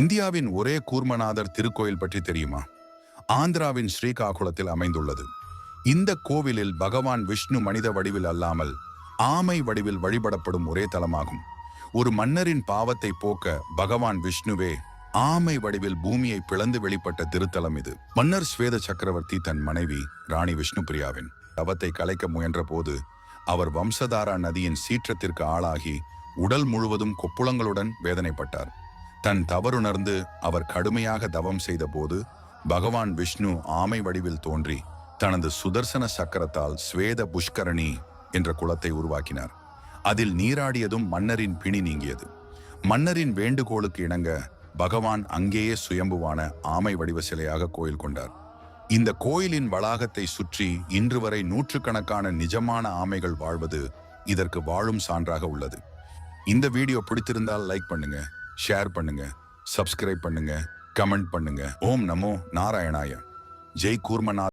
இந்தியாவின் ஒரே கூர்மநாதர் திருக்கோயில் பற்றி தெரியுமா? ஆந்திராவின் ஸ்ரீகாகுளத்தில் அமைந்துள்ளது. இந்த கோவிலில் பகவான் விஷ்ணு மனித வடிவில் அல்லாமல் ஆமை வடிவில் வழிபடப்படும் ஒரே தலமாகும். ஒரு மன்னரின் பாவத்தை போக்க பகவான் விஷ்ணுவே ஆமை வடிவில் பூமியை பிளந்து வெளிப்பட்ட திருத்தலம் இது. மன்னர் ஸ்வேத சக்கரவர்த்தி தன் மனைவி ராணி விஷ்ணுபிரியாவின் தவத்தை கலைக்க முயன்ற போது அவர் வம்சதாரா நதியின் சீற்றத்திற்கு ஆளாகி உடல் முழுவதும் கொப்புளங்களுடன் வேதனைப்பட்டார். தன் தவறுணர்ந்து அவர் கடுமையாக தவம் செய்தபோது பகவான் விஷ்ணு ஆமை வடிவில் தோன்றி தனது சுதர்சன சக்கரத்தால் ஸ்வேத புஷ்கரணி என்ற குளத்தை உருவாக்கினார். அதில் நீராடியதும் மன்னரின் பிணி நீங்கியது. மன்னரின் வேண்டுகோளுக்கு இணங்க பகவான் அங்கேயே சுயம்புவான ஆமை வடிவ சிலையாக கோயில் கொண்டார். இந்த கோயிலின் வளாகத்தை சுற்றி இன்று வரை நூற்றுக்கணக்கான நிஜமான ஆமைகள் வாழ்வது இதற்கு வாழும் சான்றாக உள்ளது. இந்த வீடியோ பிடித்திருந்தால் லைக் பண்ணுங்க. ஷேர் பண்ணுங்க. சப்ஸ்கிரைப் பண்ணுங்க. கமெண்ட் பண்ணுங்க. ஓம் நமோ நாராயணாய. ஜெய் கூர்மநாத்.